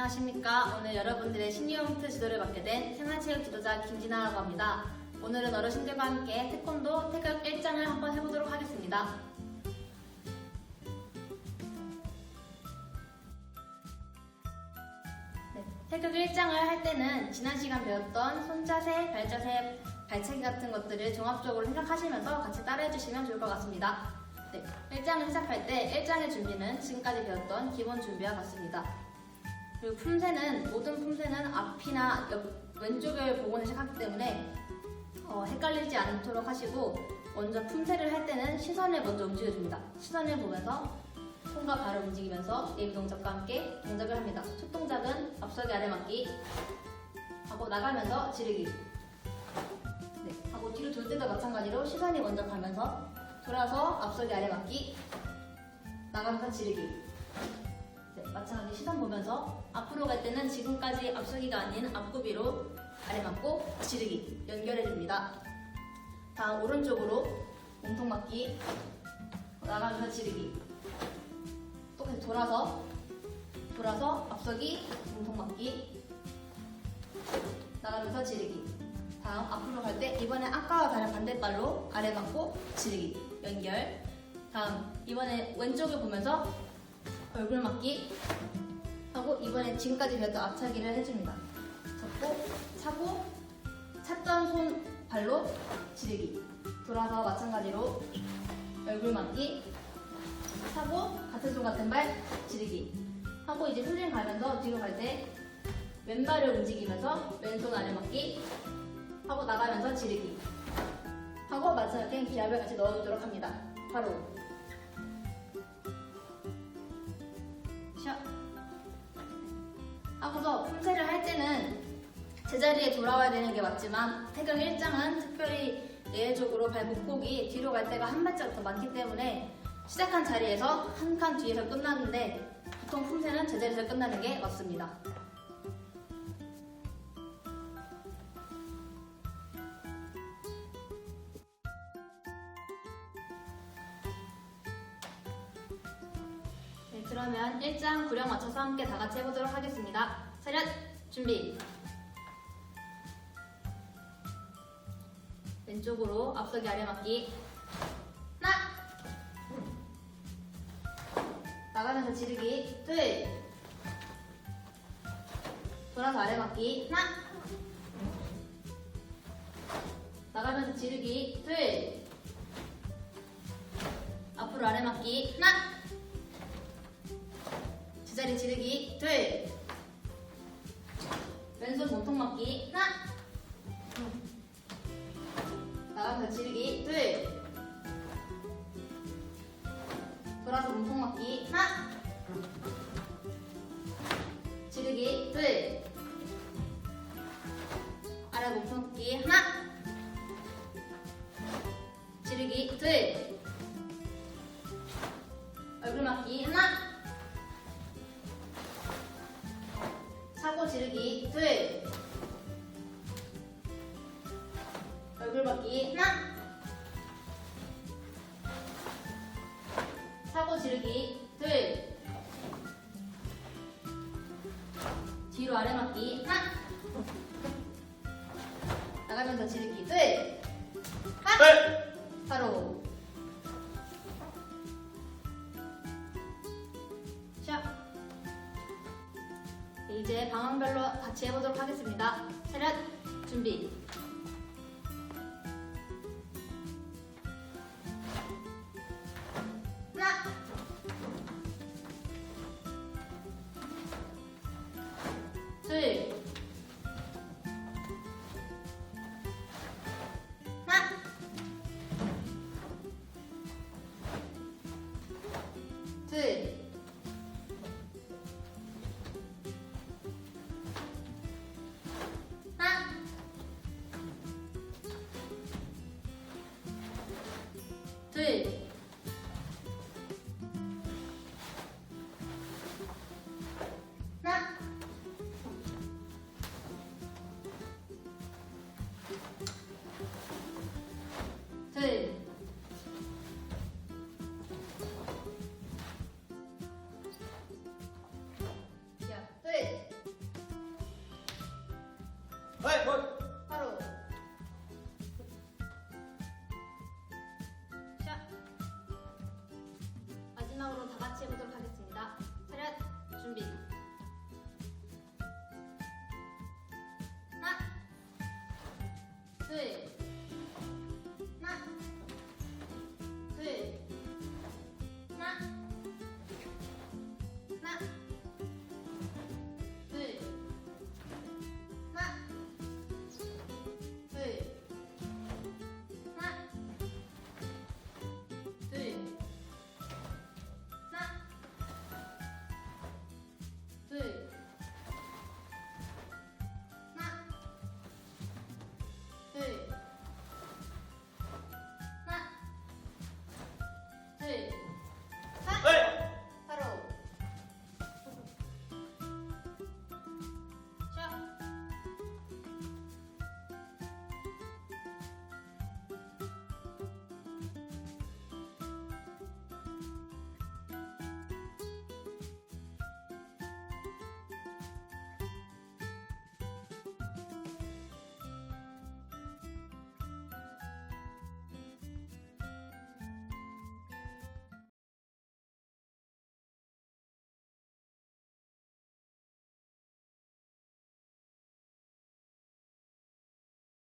안녕하십니까. 오늘 여러분들의 신유형트 지도를 맡게 된 생활체육 지도자 김진아라고 합니다. 오늘은 어르신들과 함께 태권도 태극 1장을 한번 해보도록 하겠습니다. 네, 태극 1장을 할 때는 지난 시간 배웠던 손자세, 발자세, 발차기 같은 것들을 종합적으로 생각하시면서 같이 따라해 주시면 좋을 것 같습니다. 네, 1장을 시작할 때 1장의 준비는 지금까지 배웠던 기본 준비와 같습니다. 그리고 품새는 모든 품새는 앞이나 옆, 왼쪽을 보고 시작하기 때문에 어, 헷갈리지 않도록 하시고 먼저 품새를 할 때는 시선을 먼저 움직여줍니다. 시선을 보면서 손과 발을 움직이면서 예비 동작과 함께 동작을 합니다. 첫 동작은 앞서기 아래 맞기 하고 나가면서 지르기 네, 하고 뒤로 돌 때도 마찬가지로 시선이 먼저 가면서 돌아서 앞서기 아래 맞기 나가면서 지르기 네, 마찬가지 시선 보면서 앞으로 갈 때는 지금까지 앞서기가 아닌 앞구비로 아래 맞고 지르기 연결해 줍니다. 다음 오른쪽으로 몸통 맞기 나가면서 지르기. 똑같이 돌아서 돌아서 앞서기 몸통 맞기 나가면서 지르기. 다음 앞으로 갈 때 이번엔 아까와 다른 반대발로 아래 맞고 지르기. 연결. 다음 이번에 왼쪽을 보면서 얼굴 맞기 하고 이번에 지금까지 배웠던 앞차기를 해줍니다. 잡고 차고 찼던 손 발로 지르기 돌아서 마찬가지로 얼굴 맞기 차고 같은 손 같은 발 지르기 하고 이제 후진 가면서 뒤로 갈 때 왼발을 움직이면서 왼손 아래 맞기 하고 나가면서 지르기 하고 마지막에 기압을 같이 넣어주도록 합니다. 바로 하고서 품새를 할 때는 제자리에 돌아와야 되는 게 맞지만 태경 1장은 특별히 예외적으로 발목폭이 뒤로 갈 때가 한 발짝 더 많기 때문에 시작한 자리에서 한 칸 뒤에서 끝나는데 보통 품새는 제자리에서 끝나는 게 맞습니다. 그러면 1장 구령 맞춰서 함께 다 같이 해보도록 하겠습니다. 차렷, 준비. 왼쪽으로 앞서기 아래 맞기. 하나. 나가면서 지르기. 둘. 돌아서 아래 맞기. 하나. 나가면서 지르기. 둘. 앞으로 아래 맞기. 하나. 제자리 지르기 둘. 왼손 몸통 맞기 하나. 나가면서 지르기 둘. 돌아서 몸통 맞기 하나. 지르기 둘. 아래 몸통 맞기 하나. 지르기 둘. 얼굴 맞기 하나 지르기. 둘. 뒤로 아래 맞기. 하나 나가면서 지르기. 둘. 하나 바로. 이제 방황별로 같이 해보도록 하겠습니다. 차렷, 준비.